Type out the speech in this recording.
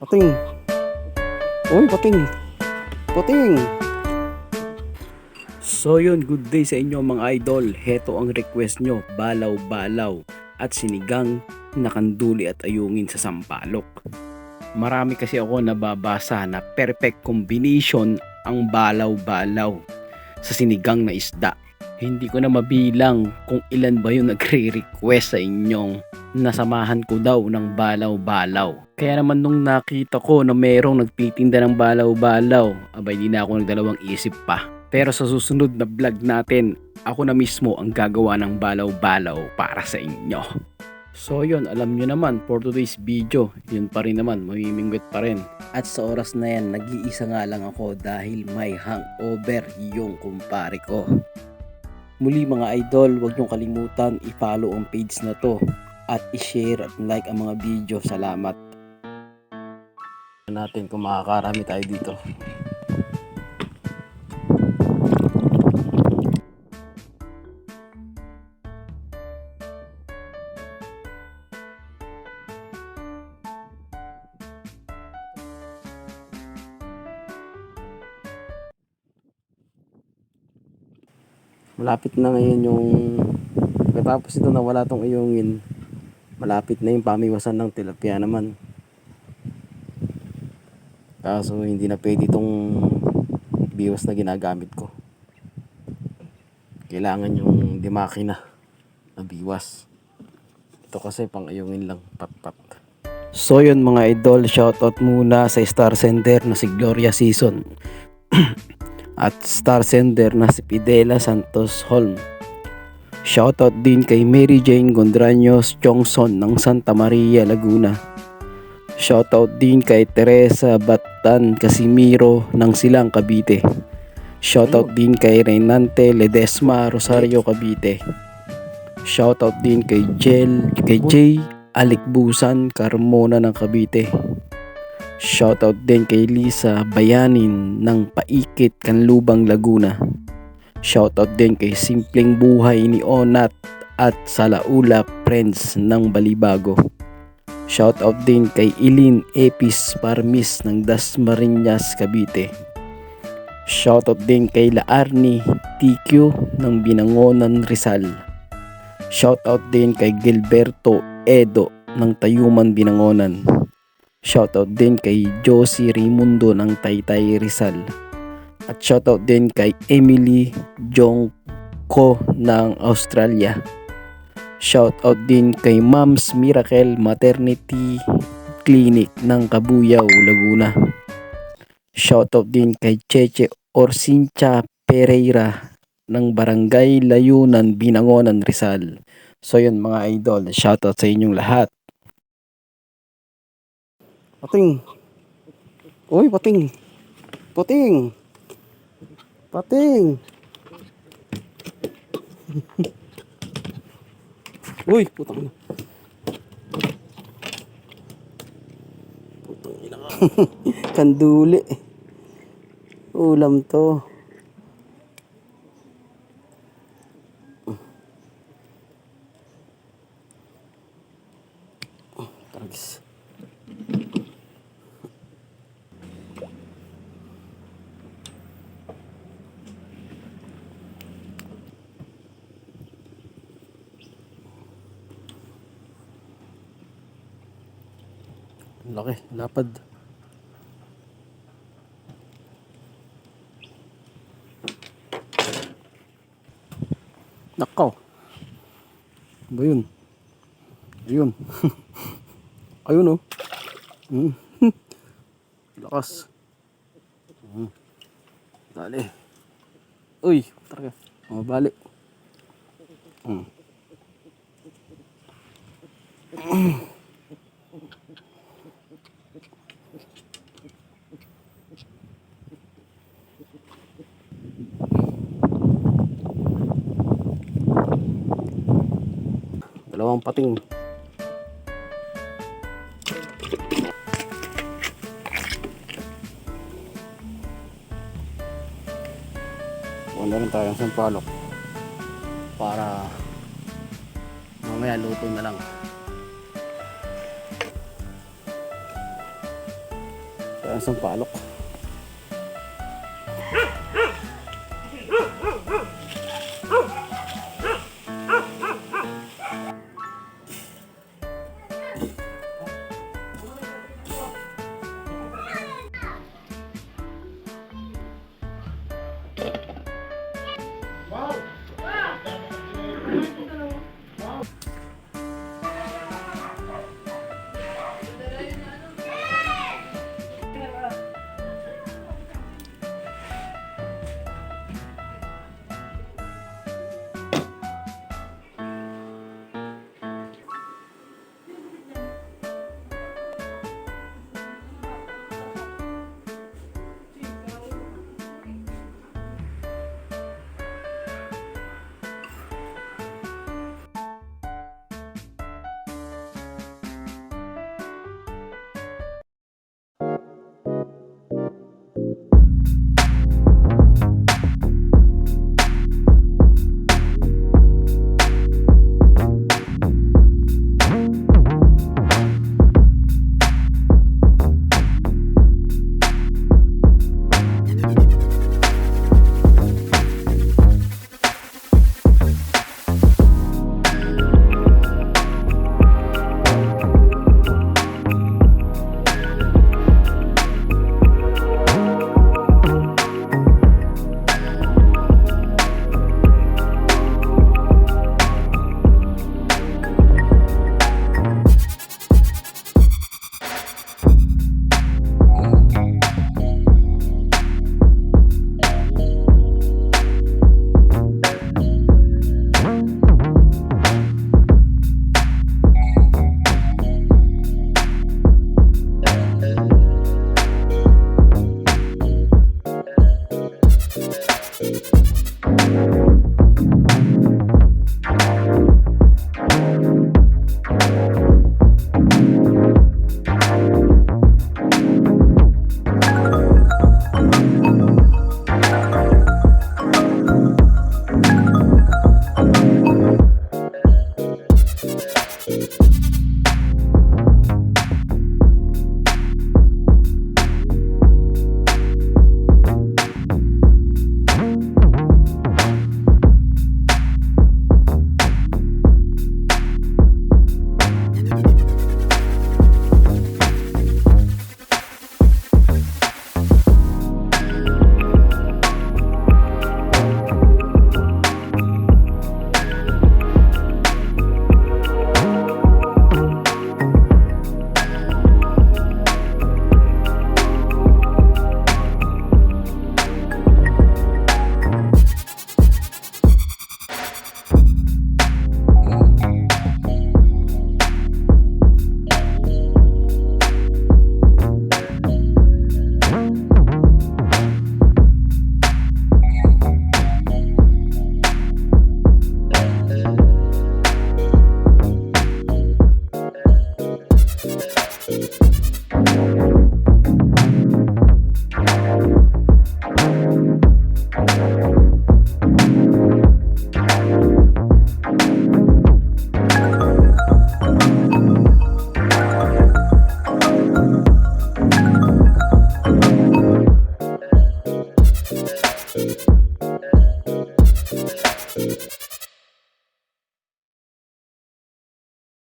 Pating. Uy, pating. Pating. So yun, good day sa inyo mga idol. Heto ang request nyo, balaw-balaw at sinigang na kanduli at ayungin sa sampalok. Marami kasi ako nababasa na perfect combination ang balaw-balaw sa sinigang na isda. Hindi ko na mabilang kung ilan ba yung nagre-request sa inyong nasamahan ko daw ng balaw-balaw. Kaya naman nung nakita ko na merong nagtitinda ng balaw-balaw, abay di na ako nagdalawang isip pa. Pero sa susunod na vlog natin, ako na mismo ang gagawa ng balaw-balaw para sa inyo. So yun, alam nyo naman, for today's video, yun pa rin naman, mamimingwit pa rin. At sa oras na yan, nag-iisa nga lang ako dahil may hangover yung kumpare ko. Muli mga idol, huwag niyong kalimutan i-follow ang page na to at i-share at like ang mga video. Salamat. natin kung makakarami tayo dito. Malapit na ngayon yung Pagkatapos ito na wala tong iyungin, malapit na yung pamiwasan ng tilapia naman. Kaso hindi na pwede itong biwas na ginagamit ko. Kailangan yung dimakina na biwas. Ito kasi pang iyungin lang, pat-pat. So yun mga idol, shoutout muna sa star sender na si Gloria Season. At star sender na si Pidela Santos Holm. Shoutout din kay Mary Jane Gondraños Chongson ng Santa Maria, Laguna. Shoutout din kay Teresa Batan Casimiro ng Silang, Cavite. Shoutout din kay Renante Ledesma Rosario, Cavite. Shoutout din kay Jel, kay Jay Alikbusan Carmona ng Cavite. Shoutout din kay Lisa Bayanin ng Paikit, Canlubang, Laguna. Shoutout din kay Simpleng Buhay ni Onat at Salaula Friends ng Balibago. Shoutout din kay Ilin Epis Parmis ng Dasmariñas, Cavite. Shoutout din kay Laarni TQ ng Binangonan, Rizal. Shoutout din kay Gilberto Edo ng Tayuman, Binangonan. Shoutout din kay Josie Raimundo ng Taytay, Rizal. At shoutout din kay Emily Jongko ng Australia. Shoutout din kay Moms Miracle Maternity Clinic ng Kabuyaw, Laguna. Shoutout din kay Cheche Orsincha Pereira ng Barangay Layunan, Binangonan, Rizal. So yun mga idol, shoutout sa inyong lahat. Pating. Uy, pating. Pating. Pating. Uy, putang ina. Putang ina ka. Kanduli. Ulam to. Taragis. Laki, lapad. Nakaw. Ba yun? Ayun. Ayun oh. Mm. Lakas. Mm. Dali. Uy, talaga. Mabali. Mm. Dalawang pating. Wala rin tayong sampalok. Para mamaya luto na lang. Parang sampalok.